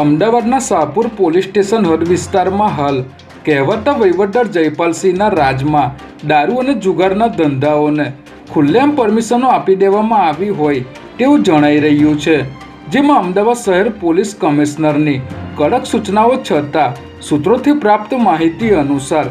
અમદાવાદના Shahpur police station હદ વિસ્તારમાં હાલ કહેવાતા વહીવટદાર જયપાલસિંહના રાજમાં દારૂ અને જુગારના ધંધાઓને ખુલ્લેઆમ પરમિશનો આપી દેવામાં આવી હોય તેવું જણાઈ રહ્યું છે. જેમાં અમદાવાદ શહેર પોલીસ કમિશનરની કડક સૂચનાઓ છતાં સૂત્રોથી પ્રાપ્ત માહિતી અનુસાર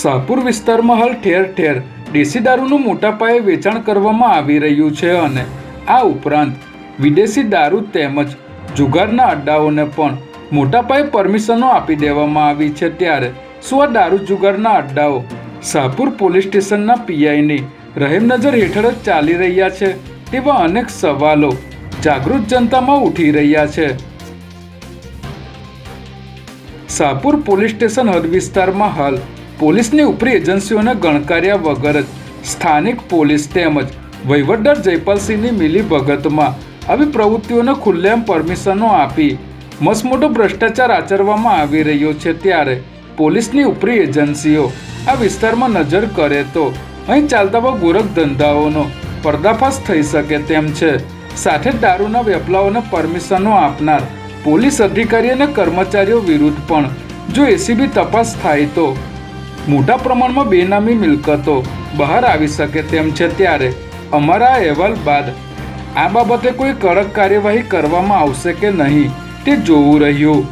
શાહપુર વિસ્તારમાં હાલ ઠેર ઠેર દેશી દારૂનું મોટા પાયે વેચાણ કરવામાં આવી રહ્યું છે અને આ ઉપરાંત વિદેશી દારૂ તેમજ જુગારના અડ્ડાઓને પણ મોટા પાયે પરમિશનો આપી દેવામાં આવી છે ત્યારે શું આ દારૂ જુગારના અડ્ડાઓ શાહપુર પોલીસ સ્ટેશનના પીઆઈની રહેમ નજર હેઠળ જ ચાલી રહ્યા છે તેવા અનેક સવાલો જાગૃત જનતામાં ઉઠી રહ્યા છે. શાહપુર પોલીસ સ્ટેશન હદ વિસ્તારમાં હાલ પોલીસની ઉપરી એજન્સીઓને ગણકાર્યા વગર જ સ્થાનિક પોલીસ તેમજ વહીવટદાર જયપાલસિંહની મિલી ભગતમાં આવી પ્રવૃત્તિઓને ખુલ્લેમ પરમિશનો આપી મસમોટો ભ્રષ્ટાચાર આચરવામાં આવી રહ્યો છે ત્યારે પોલીસની ઉપરી એજન્સીઓ આ વિસ્તારમાં નજર કરે તો અહીં ચાલતા ગોરખ ધંધાઓનો પર્દાફાશ થઈ શકે તેમ છે. સાથે દારૂના વેપલાઓને પરમિશનો આપનાર પોલીસ અધિકારી અને કર્મચારીઓ વિરુદ્ધ પણ જો એસીબી તપાસ થાય તો મોટા પ્રમાણમાં બેનામી મિલકતો બહાર આવી શકે તેમ છે ત્યારે અમારા અહેવાલ બાદ આ બાબતે કોઈ કડક કાર્યવાહી કરવામાં આવશે કે નહીં તે જોવું રહ્યું.